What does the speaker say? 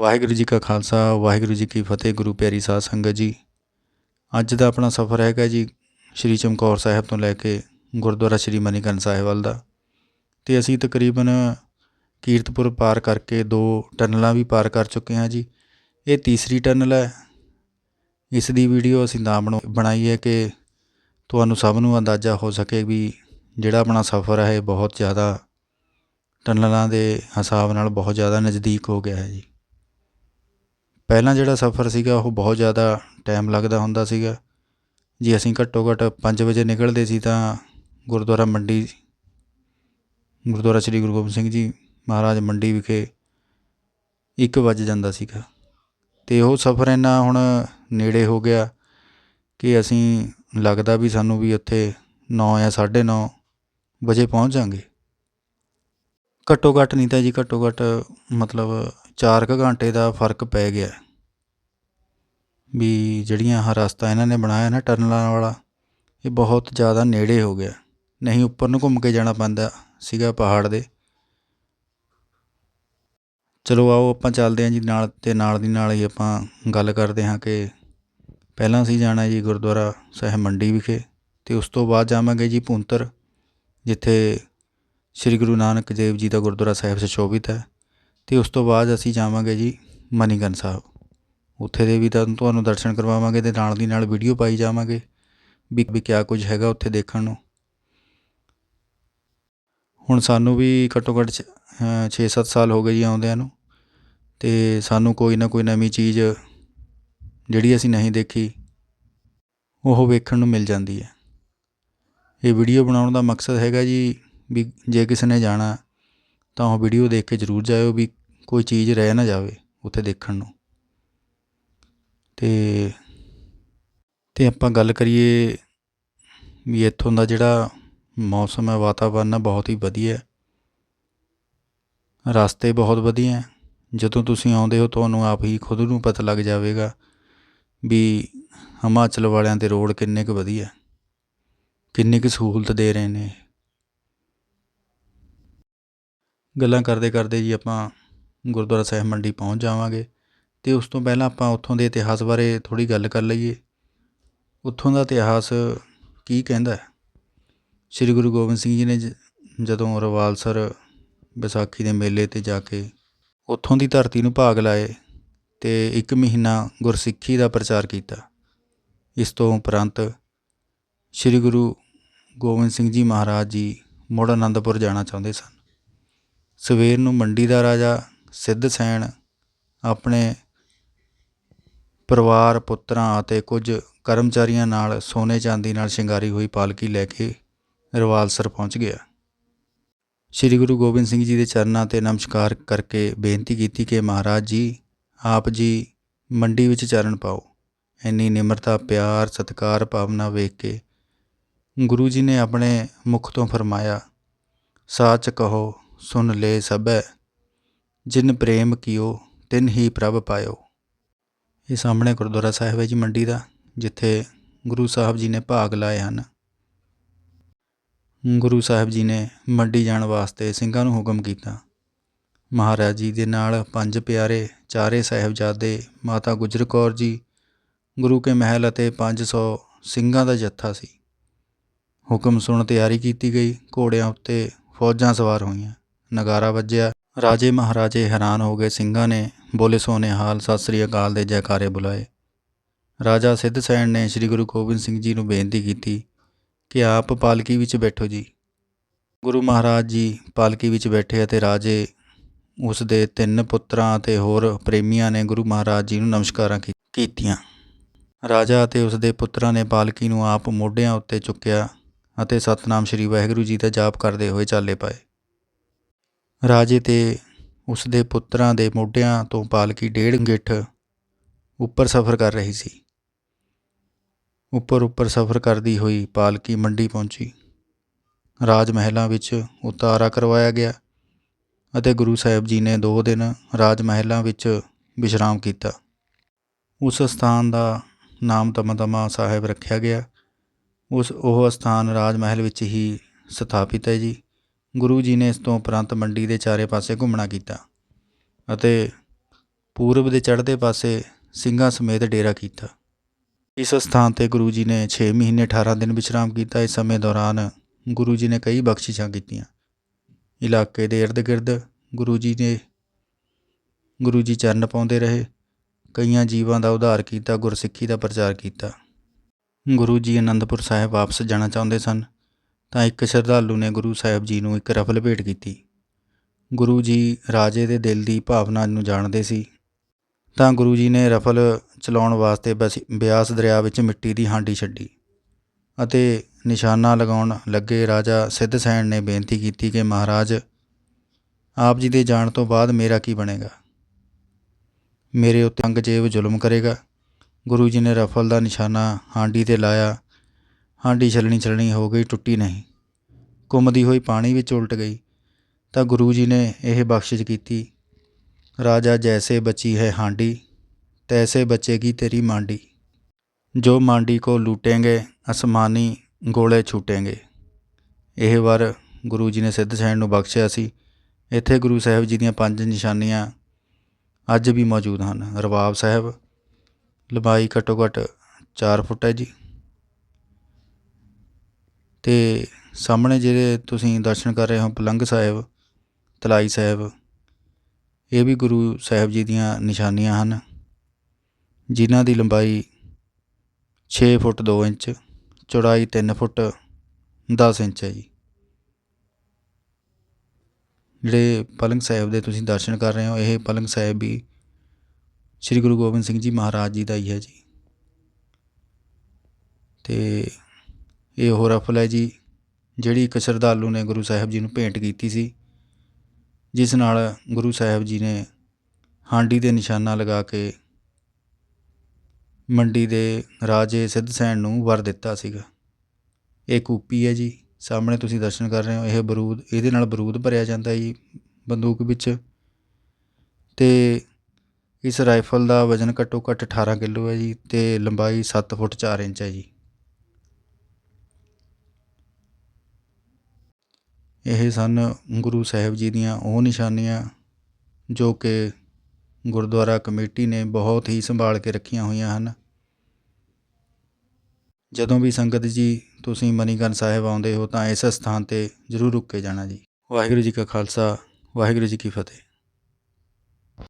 ਵਾਹਿਗੁਰੂ ਜੀ ਕਾ ਖਾਲਸਾ, ਵਾਹਿਗੁਰੂ ਜੀ ਕੀ ਫਤਿਹ, ਗੁਰੂ ਪਿਆਰੀ ਸਾਧ ਸੰਗਤ ਜੀ। ਅੱਜ ਦਾ ਆਪਣਾ ਸਫ਼ਰ ਹੈਗਾ ਜੀ ਸ਼੍ਰੀ ਚਮਕੌਰ ਸਾਹਿਬ ਤੋਂ ਲੈ ਕੇ ਗੁਰਦੁਆਰਾ ਸ਼੍ਰੀ ਮਨੀਕਰਨ ਸਾਹਿਬ ਵੱਲ ਦਾ। ਅਤੇ ਅਸੀਂ ਤਕਰੀਬਨ ਕੀਰਤਪੁਰ ਪਾਰ ਕਰਕੇ ਦੋ ਟਨਲਾਂ ਵੀ ਪਾਰ ਕਰ ਚੁੱਕੇ ਹਾਂ ਜੀ। ਇਹ ਤੀਸਰੀ ਟਨਲ ਹੈ। ਇਸ ਦੀ ਵੀਡੀਓ ਅਸੀਂ ਤਾਂ ਬਣਾਉ ਬਣਾਈ ਹੈ ਕਿ ਤੁਹਾਨੂੰ ਸਭ ਨੂੰ ਅੰਦਾਜ਼ਾ ਹੋ ਸਕੇ ਵੀ ਜਿਹੜਾ ਆਪਣਾ ਸਫ਼ਰ ਹੈ ਇਹ ਬਹੁਤ ਜ਼ਿਆਦਾ ਟਨਲਾਂ ਦੇ ਹਿਸਾਬ ਨਾਲ ਬਹੁਤ ਜ਼ਿਆਦਾ ਨਜ਼ਦੀਕ ਹੋ ਗਿਆ ਹੈ ਜੀ। ਪਹਿਲਾਂ ਜਿਹੜਾ ਸਫ਼ਰ ਸੀਗਾ, ਉਹ ਬਹੁਤ ਜ਼ਿਆਦਾ ਟਾਈਮ ਲੱਗਦਾ ਹੁੰਦਾ ਸੀਗਾ। ਜੇ ਅਸੀਂ ਘੱਟੋ ਘੱਟ ਪੰਜ ਵਜੇ ਨਿਕਲਦੇ ਸੀ ਤਾਂ ਗੁਰਦੁਆਰਾ ਮੰਡੀ, ਗੁਰਦੁਆਰਾ ਸ੍ਰੀ ਗੁਰੂ ਗੋਬਿੰਦ ਸਿੰਘ ਜੀ ਮਹਾਰਾਜ ਮੰਡੀ ਵਿਖੇ ਇੱਕ ਵੱਜ ਜਾਂਦਾ ਸੀਗਾ। ਅਤੇ ਉਹ ਸਫ਼ਰ ਇੰਨਾ ਹੁਣ ਨੇੜੇ ਹੋ ਗਿਆ ਕਿ ਅਸੀਂ ਲੱਗਦਾ ਵੀ ਸਾਨੂੰ ਵੀ ਉੱਥੇ ਨੌ ਜਾਂ ਸਾਢੇ ਨੌ ਵਜੇ ਪਹੁੰਚ ਜਾਵਾਂਗੇ ਘੱਟੋ ਘੱਟ ਨਹੀਂ ਤਾਂ ਜੀ ਘੱਟੋ ਘੱਟ ਮਤਲਬ ਚਾਰ ਕੁ ਘੰਟੇ ਦਾ ਫ਼ਰਕ ਪੈ ਗਿਆ। ਵੀ ਜਿਹੜੀਆਂ ਆਹ ਰਸਤਾ ਇਹਨਾਂ ਨੇ ਬਣਾਇਆ ਨਾ ਟਰਨਲਾਂ ਵਾਲਾ, ਇਹ ਬਹੁਤ ਜ਼ਿਆਦਾ ਨੇੜੇ ਹੋ ਗਿਆ। ਨਹੀਂ ਉੱਪਰ ਨੂੰ ਘੁੰਮ ਕੇ ਜਾਣਾ ਪੈਂਦਾ ਸੀਗਾ ਪਹਾੜ ਦੇ। ਚਲੋ ਆਓ ਆਪਾਂ ਚੱਲਦੇ ਹਾਂ ਜੀ ਨਾਲ ਅਤੇ ਨਾਲ ਦੀ ਨਾਲ ਹੀ ਆਪਾਂ ਗੱਲ ਕਰਦੇ ਹਾਂ ਕਿ ਪਹਿਲਾਂ ਅਸੀਂ ਜਾਣਾ ਜੀ ਗੁਰਦੁਆਰਾ ਸਾਹਿਬ ਮੰਡੀ ਵਿਖੇ ਅਤੇ ਉਸ ਤੋਂ ਬਾਅਦ ਜਾਵਾਂਗੇ ਜੀ ਪੁੰਤਰ ਜਿੱਥੇ ਸ੍ਰੀ ਗੁਰੂ ਨਾਨਕ ਦੇਵ ਜੀ ਦਾ ਗੁਰਦੁਆਰਾ ਸਾਹਿਬ ਸੁਸ਼ੋਭਿਤ ਹੈ। ਅਤੇ ਉਸ ਤੋਂ ਬਾਅਦ ਅਸੀਂ ਜਾਵਾਂਗੇ ਜੀ ਮਨੀਗਨ ਸਾਹਿਬ। ਉੱਥੇ ਦੇ ਵੀ ਤਾਂ ਤੁਹਾਨੂੰ ਦਰਸ਼ਨ ਕਰਵਾਵਾਂਗੇ ਅਤੇ ਨਾਲ ਦੀ ਨਾਲ ਵੀਡੀਓ ਪਾਈ ਜਾਵਾਂਗੇ ਵੀ ਵੀ ਕਿਆ ਕੁਝ ਹੈਗਾ ਉੱਥੇ ਦੇਖਣ ਨੂੰ। ਹੁਣ ਸਾਨੂੰ ਵੀ ਘੱਟੋ ਘੱਟ ਛੇ ਸੱਤ ਸਾਲ ਹੋ ਗਏ ਜੀ ਆਉਂਦਿਆਂ ਨੂੰ ਅਤੇ ਸਾਨੂੰ ਕੋਈ ਨਾ ਕੋਈ ਨਵੀਂ ਚੀਜ਼ ਜਿਹੜੀ ਅਸੀਂ ਨਹੀਂ ਦੇਖੀ, ਉਹ ਵੇਖਣ ਨੂੰ ਮਿਲ ਜਾਂਦੀ ਹੈ। ਇਹ ਵੀਡੀਓ ਬਣਾਉਣ ਦਾ ਮਕਸਦ ਹੈਗਾ ਜੀ ਵੀ ਜੇ ਕਿਸੇ ਨੇ ਜਾਣਾ ਤਾਂ ਉਹ ਵੀਡੀਓ ਦੇਖ ਕੇ ਜ਼ਰੂਰ ਜਾਇਓ ਵੀ ਕੋਈ ਚੀਜ਼ ਰਹਿ ਨਾ ਜਾਵੇ ਉੱਥੇ ਦੇਖਣ ਨੂੰ। ਅਤੇ ਅਤੇ ਆਪਾਂ ਗੱਲ ਕਰੀਏ ਵੀ ਇੱਥੋਂ ਦਾ ਜਿਹੜਾ ਮੌਸਮ ਹੈ, ਵਾਤਾਵਰਨ ਬਹੁਤ ਹੀ ਵਧੀਆ ਰਸਤੇ ਬਹੁਤ ਵਧੀਆ ਜਦੋਂ ਤੁਸੀਂ ਆਉਂਦੇ ਹੋ, ਤੁਹਾਨੂੰ ਆਪ ਹੀ ਖੁਦ ਨੂੰ ਪਤਾ ਲੱਗ ਜਾਵੇਗਾ ਵੀ ਹਿਮਾਚਲ ਵਾਲਿਆਂ ਦੇ ਰੋਡ ਕਿੰਨੇ ਕੁ ਵਧੀਆ ਕਿੰਨੀ ਕੁ ਸਹੂਲਤ ਦੇ ਰਹੇ ਨੇ। ਗੱਲਾਂ ਕਰਦੇ ਕਰਦੇ ਜੀ ਆਪਾਂ ਗੁਰਦੁਆਰਾ ਸਾਹਿਬ ਮੰਡੀ ਪਹੁੰਚ ਜਾਵਾਂਗੇ ਅਤੇ ਉਸ ਤੋਂ ਪਹਿਲਾਂ ਆਪਾਂ ਉੱਥੋਂ ਦੇ ਇਤਿਹਾਸ ਬਾਰੇ ਥੋੜ੍ਹੀ ਗੱਲ ਕਰ ਲਈਏ। ਉੱਥੋਂ ਦਾ ਇਤਿਹਾਸ ਕੀ ਕਹਿੰਦਾ ਸ੍ਰੀ ਗੁਰੂ ਗੋਬਿੰਦ ਸਿੰਘ ਜੀ ਨੇ ਜਦੋਂ ਰਵਾਲਸਰ ਵਿਸਾਖੀ ਦੇ ਮੇਲੇ 'ਤੇ ਜਾ ਕੇ ਉੱਥੋਂ ਦੀ ਧਰਤੀ ਨੂੰ ਭਾਗ ਲਾਏ ਅਤੇ ਇੱਕ ਮਹੀਨਾ ਗੁਰਸਿੱਖੀ ਦਾ ਪ੍ਰਚਾਰ ਕੀਤਾ, ਇਸ ਤੋਂ ਉਪਰੰਤ ਸ੍ਰੀ ਗੁਰੂ ਗੋਬਿੰਦ ਸਿੰਘ ਜੀ ਮਹਾਰਾਜ ਜੀ ਮੁੜ ਅਨੰਦਪੁਰ ਜਾਣਾ ਚਾਹੁੰਦੇ ਸਨ। ਸਵੇਰ ਨੂੰ ਮੰਡੀ ਦਾ ਰਾਜਾ ਸਿੱਧ ਸੈਨ ਆਪਣੇ ਪਰਿਵਾਰ, ਪੁੱਤਰਾਂ ਅਤੇ ਕੁਝ ਕਰਮਚਾਰੀਆਂ ਨਾਲ ਸੋਨੇ ਚਾਂਦੀ ਨਾਲ ਸ਼ਿੰਗਾਰੀ ਹੋਈ ਪਾਲਕੀ ਲੈ ਕੇ ਰਵਾਲਸਰ ਪਹੁੰਚ ਗਿਆ। ਸ੍ਰੀ ਗੁਰੂ ਗੋਬਿੰਦ ਸਿੰਘ ਜੀ ਦੇ ਚਰਨਾਂ 'ਤੇ ਨਮਸਕਾਰ ਕਰਕੇ ਬੇਨਤੀ ਕੀਤੀ ਕਿ ਮਹਾਰਾਜ ਜੀ, ਆਪ ਜੀ ਮੰਡੀ ਵਿੱਚ ਚਰਨ ਪਾਓ। ਇੰਨੀ ਨਿਮਰਤਾ, ਪਿਆਰ, ਸਤਿਕਾਰ, ਭਾਵਨਾ ਵੇਖ ਕੇ ਗੁਰੂ ਜੀ ਨੇ ਆਪਣੇ ਮੁਖ ਤੋਂ ਫਰਮਾਇਆ, ਸੱਚ ਕਹੋ ਸੁਨ ਲੈ ਸਭੈ, ਜਿਨ ਪ੍ਰੇਮ ਕੀਓ ਤਿਨ ਹੀ ਪ੍ਰਭ ਪਾਇਓ। ਇਹ ਸਾਹਮਣੇ ਗੁਰਦੁਆਰਾ ਸਾਹਿਬ ਹੈ ਜੀ ਮੰਡੀ ਦਾ, ਜਿੱਥੇ ਗੁਰੂ ਸਾਹਿਬ ਜੀ ਨੇ ਭਾਗ ਲਾਏ ਹਨ। ਗੁਰੂ ਸਾਹਿਬ ਜੀ ਨੇ ਮੰਡੀ ਜਾਣ ਵਾਸਤੇ ਸਿੰਘਾਂ ਨੂੰ ਹੁਕਮ ਕੀਤਾ। ਮਹਾਰਾਜ ਜੀ ਦੇ ਨਾਲ ਪੰਜ ਪਿਆਰੇ ਚਾਰੇ ਸਾਹਿਬਜ਼ਾਦੇ, ਮਾਤਾ ਗੁਜਰ ਕੌਰ ਜੀ, ਗੁਰੂ ਕੇ ਮਹਿਲ ਅਤੇ 500 ਸਿੰਘਾਂ ਦਾ ਜੱਥਾ ਸੀ। ਹੁਕਮ ਸੁਣ ਤਿਆਰੀ ਕੀਤੀ ਗਈ, ਘੋੜਿਆਂ ਉੱਤੇ ਫੌਜਾਂ ਸਵਾਰ ਹੋਈਆਂ। ਨਗਾਰਾ ਵੱਜਿਆ। ਰਾਜੇ ਮਹਾਰਾਜੇ ਹੈਰਾਨ ਹੋ ਗਏ। ਸਿੰਘਾਂ ਨੇ ਬੋਲੇ ਸੋਨੇ ਹਾਲ, ਸਤਿ ਸ੍ਰੀ ਅਕਾਲ ਦੇ ਜੈਕਾਰੇ ਬੁਲਾਏ। ਰਾਜਾ ਸਿੱਧ ਸੈਣ ਨੇ ਸ੍ਰੀ ਗੁਰੂ ਗੋਬਿੰਦ ਸਿੰਘ ਜੀ ਨੂੰ ਬੇਨਤੀ ਕੀਤੀ ਕਿ ਆਪ ਪਾਲਕੀ ਵਿੱਚ ਬੈਠੋ ਜੀ। ਗੁਰੂ ਮਹਾਰਾਜ ਜੀ ਪਾਲਕੀ ਵਿੱਚ ਬੈਠੇ ਅਤੇ ਰਾਜੇ ਉਸ ਦੇ ਤਿੰਨ ਪੁੱਤਰਾਂ ਅਤੇ ਹੋਰ ਪ੍ਰੇਮੀਆਂ ਨੇ ਗੁਰੂ ਮਹਾਰਾਜ ਜੀ ਨੂੰ ਨਮਸਕਾਰਾਂ ਕੀਤੀਆਂ। ਰਾਜਾ ਅਤੇ ਉਸ ਦੇ ਪੁੱਤਰਾਂ ਨੇ ਪਾਲਕੀ ਨੂੰ ਆਪ ਮੋਢਿਆਂ ਉੱਤੇ ਚੁੱਕਿਆ ਅਤੇ ਸਤਨਾਮ ਸ੍ਰੀ ਵਾਹਿਗੁਰੂ ਜੀ ਦਾ ਜਾਪ ਕਰਦੇ ਹੋਏ ਚਾਲੇ ਪਾਏ। ਰਾਜੇ ਤੇ ਉਸ ਦੇ ਪੁੱਤਰਾਂ ਦੇ ਮੋਢਿਆਂ ਤੋਂ ਪਾਲਕੀ ਡੇਢ ਗਿੱਠ ਉੱਪਰ ਸਫ਼ਰ ਕਰ ਰਹੀ ਸੀ। ਉੱਪਰ ਉੱਪਰ ਸਫ਼ਰ ਕਰਦੀ ਹੋਈ ਪਾਲਕੀ ਮੰਡੀ ਪਹੁੰਚੀ। ਰਾਜ ਮਹਿਲਾਂ ਵਿੱਚ ਉਤਾਰਾ ਕਰਵਾਇਆ ਗਿਆ ਅਤੇ ਗੁਰੂ ਸਾਹਿਬ ਜੀ ਨੇ ਦੋ ਦਿਨ ਰਾਜ ਮਹਿਲਾਂ ਵਿੱਚ ਵਿਸ਼ਰਾਮ ਕੀਤਾ। ਉਸ ਸਥਾਨ ਦਾ ਨਾਮ ਦਮਦਮਾ ਸਾਹਿਬ ਰੱਖਿਆ ਗਿਆ। ਉਸ ਉਹ ਸਥਾਨ ਰਾਜ ਮਹਿਲ ਵਿੱਚ ਹੀ ਸਥਾਪਿਤ ਹੈ ਜੀ। ਗੁਰੂ ਜੀ ਨੇ ਇਸ ਤੋਂ ਉਪਰੰਤ ਮੰਡੀ ਦੇ ਚਾਰੇ ਪਾਸੇ ਘੁੰਮਣਾ ਕੀਤਾ ਅਤੇ ਪੂਰਬ ਦੇ ਚੜ੍ਹਦੇ ਪਾਸੇ ਸਿੰਘਾਂ ਸਮੇਤ ਡੇਰਾ ਕੀਤਾ। ਇਸ ਸਥਾਨ ਤੇ ਗੁਰੂ ਜੀ ਨੇ 6 ਮਹੀਨੇ 18 ਦਿਨ ਵਿਸ਼ਰਾਮ ਕੀਤਾ। ਇਸ ਸਮੇਂ ਦੌਰਾਨ ਗੁਰੂ ਜੀ ਨੇ ਕਈ ਬਖਸ਼ਿਸ਼ਾਂ ਕੀਤੀਆਂ। ਇਲਾਕੇ ਦੇ ਇਰਦ ਗਿਰਦ ਗੁਰੂ ਜੀ ਨੇ ਗੁਰੂ ਜੀ ਚਰਨ ਪਾਉਂਦੇ ਰਹੇ। ਕਈਆਂ ਜੀਵਾਂ ਦਾ ਉਧਾਰ ਕੀਤਾ, ਗੁਰਸਿੱਖੀ ਦਾ ਪ੍ਰਚਾਰ ਕੀਤਾ। ਗੁਰੂ ਜੀ ਅਨੰਦਪੁਰ ਸਾਹਿਬ ਵਾਪਸ ਜਾਣਾ ਚਾਹੁੰਦੇ ਸਨ। ਤਾਂ ਇੱਕ ਸ਼ਰਧਾਲੂ ਨੇ ਗੁਰੂ ਸਾਹਿਬ ਜੀ ਨੂੰ ਇੱਕ ਰਫਲ ਭੇਟ ਕੀਤੀ। ਗੁਰੂ ਜੀ ਰਾਜੇ ਦੇ ਦਿਲ ਦੀ ਭਾਵਨਾ ਨੂੰ ਜਾਣਦੇ ਸੀ। ਤਾਂ ਗੁਰੂ ਜੀ ਨੇ ਰਫਲ ਚਲਾਉਣ ਵਾਸਤੇ ਬਸ- ਬਿਆਸ ਦਰਿਆ ਵਿੱਚ ਮਿੱਟੀ ਦੀ ਹਾਂਡੀ ਛੱਡੀ ਅਤੇ ਨਿਸ਼ਾਨਾ ਲਗਾਉਣ ਲੱਗੇ ਰਾਜਾ ਸਿੱਧ ਸੈਣ ਨੇ ਬੇਨਤੀ ਕੀਤੀ ਕਿ ਮਹਾਰਾਜ, ਆਪ ਜੀ ਦੇ ਜਾਣ ਤੋਂ ਬਾਅਦ ਮੇਰਾ ਕੀ ਬਣੇਗਾ? ਮੇਰੇ ਉੱਤੇ ਅੰਗਜੇਬ ਜ਼ੁਲਮ ਕਰੇਗਾ। ਗੁਰੂ ਜੀ ਨੇ ਰਫਲ ਦਾ ਨਿਸ਼ਾਨਾ ਹਾਂਡੀ ਤੇ ਲਾਇਆ ਹਾਂਡੀ ਛਲਣੀ ਛਲਣੀ ਹੋ ਗਈ, ਟੁੱਟੀ ਨਹੀਂ। ਘੁੰਮਦੀ ਹੋਈ ਪਾਣੀ ਵਿੱਚ ਉਲਟ ਗਈ। ਤਾਂ ਗੁਰੂ ਜੀ ਨੇ ਇਹ ਬਖਸ਼ਿਸ਼ ਕੀਤੀ, ਰਾਜਾ ਜੈਸੇ ਬਚੀ ਹੈ ਹਾਂਡੀ, ਤੈਸੇ ਬਚੇਗੀ ਤੇਰੀ ਮਾਂਡੀ। ਜੋ ਮਾਂਡੀ ਕੋ ਲੂਟेंगे ਅਸਮਾਨੀ ਗੋਲੇ ਛੂਟेंगे ਇਹ ਵਾਰ ਗੁਰੂ ਜੀ ਨੇ ਸਿੱਧ ਸੈਣ ਨੂੰ ਬਖਸ਼ਿਆ ਸੀ। ਇੱਥੇ ਗੁਰੂ ਸਾਹਿਬ ਜੀ ਦੀਆਂ ਪੰਜ ਨਿਸ਼ਾਨੀਆਂ ਅੱਜ ਵੀ ਮੌਜੂਦ ਹਨ। ਰਬਾਬ ਸਾਹਿਬ, ਲੰਬਾਈ ਘੱਟੋ ਘੱਟ 4 ਫੁੱਟ ਹੈ ਜੀ। ਅਤੇ ਸਾਹਮਣੇ ਜਿਹੜੇ ਤੁਸੀਂ ਦਰਸ਼ਨ ਕਰ ਰਹੇ ਹੋ, ਪਲੰਗ ਸਾਹਿਬ, ਤਲਾਈ ਸਾਹਿਬ, ਇਹ ਵੀ ਗੁਰੂ ਸਾਹਿਬ ਜੀ ਦੀਆਂ ਨਿਸ਼ਾਨੀਆਂ ਹਨ, ਜਿਨ੍ਹਾਂ ਦੀ ਲੰਬਾਈ 6 ਫੁੱਟ 2 ਇੰਚ, ਚੌੜਾਈ 3 ਫੁੱਟ 10 ਇੰਚ ਹੈ ਜੀ। ਜਿਹੜੇ ਪਲੰਗ ਸਾਹਿਬ ਦੇ ਤੁਸੀਂ ਦਰਸ਼ਨ ਕਰ ਰਹੇ ਹੋ, ਇਹ ਪਲੰਗ ਸਾਹਿਬ ਵੀ ਸ੍ਰੀ ਗੁਰੂ ਗੋਬਿੰਦ ਸਿੰਘ ਜੀ ਮਹਾਰਾਜ ਜੀ ਦਾ ਹੀ ਹੈ ਜੀ। ਤੇ ਇਹ ਉਹ ਰਫਲ ਹੈ ਜੀ, ਜਿਹੜੀ ਇੱਕ ਸ਼ਰਧਾਲੂ ਨੇ ਗੁਰੂ ਸਾਹਿਬ ਜੀ ਨੂੰ ਭੇਂਟ ਕੀਤੀ ਸੀ, ਜਿਸ ਨਾਲ ਗੁਰੂ ਸਾਹਿਬ ਜੀ ਨੇ ਹਾਂਡੀ ਦੇ ਨਿਸ਼ਾਨਾ ਲਗਾ ਕੇ ਮੰਡੀ ਦੇ ਰਾਜੇ ਸਿੱਧ ਸੈਨ ਨੂੰ ਵਰ ਦਿੱਤਾ ਸੀਗਾ। ਇਹ ਕੂਪੀ ਹੈ ਜੀ, ਸਾਹਮਣੇ ਤੁਸੀਂ ਦਰਸ਼ਨ ਕਰ ਰਹੇ ਹੋ, ਇਹ ਬਰੂਦ, ਇਹਦੇ ਨਾਲ ਬਰੂਦ ਭਰਿਆ ਜਾਂਦਾ ਜੀ ਬੰਦੂਕ ਵਿੱਚ। ਤੇ ਇਸ ਰਾਈਫਲ ਦਾ ਵਜ਼ਨ ਘੱਟੋ ਘੱਟ 18 ਕਿਲੋ ਹੈ ਜੀ, ਤੇ ਲੰਬਾਈ 7 ਫੁੱਟ 4 ਇੰਚ ਹੈ ਜੀ। ਇਹ ਸਨ ਗੁਰੂ ਸਾਹਿਬ ਜੀ ਦੀਆਂ ਉਹ ਨਿਸ਼ਾਨੀਆਂ ਜੋ ਕਿ ਗੁਰਦੁਆਰਾ ਕਮੇਟੀ ਨੇ ਬਹੁਤ ਹੀ ਸੰਭਾਲ ਕੇ ਰੱਖੀਆਂ ਹੋਈਆਂ ਹਨ। ਜਦੋਂ ਵੀ ਸੰਗਤ ਜੀ, ਤੁਸੀਂ ਮਨੀਕਰਨ ਸਾਹਿਬ ਆਉਂਦੇ ਹੋ ਤਾਂ ਇਸ ਸਥਾਨ ਤੇ ਜ਼ਰੂਰ ਰੁਕ ਕੇ ਜਾਣਾ ਜੀ। ਵਾਹਿਗੁਰੂ ਜੀ ਕਾ ਖਾਲਸਾ, ਵਾਹਿਗੁਰੂ ਜੀ ਕੀ ਫਤਿਹ।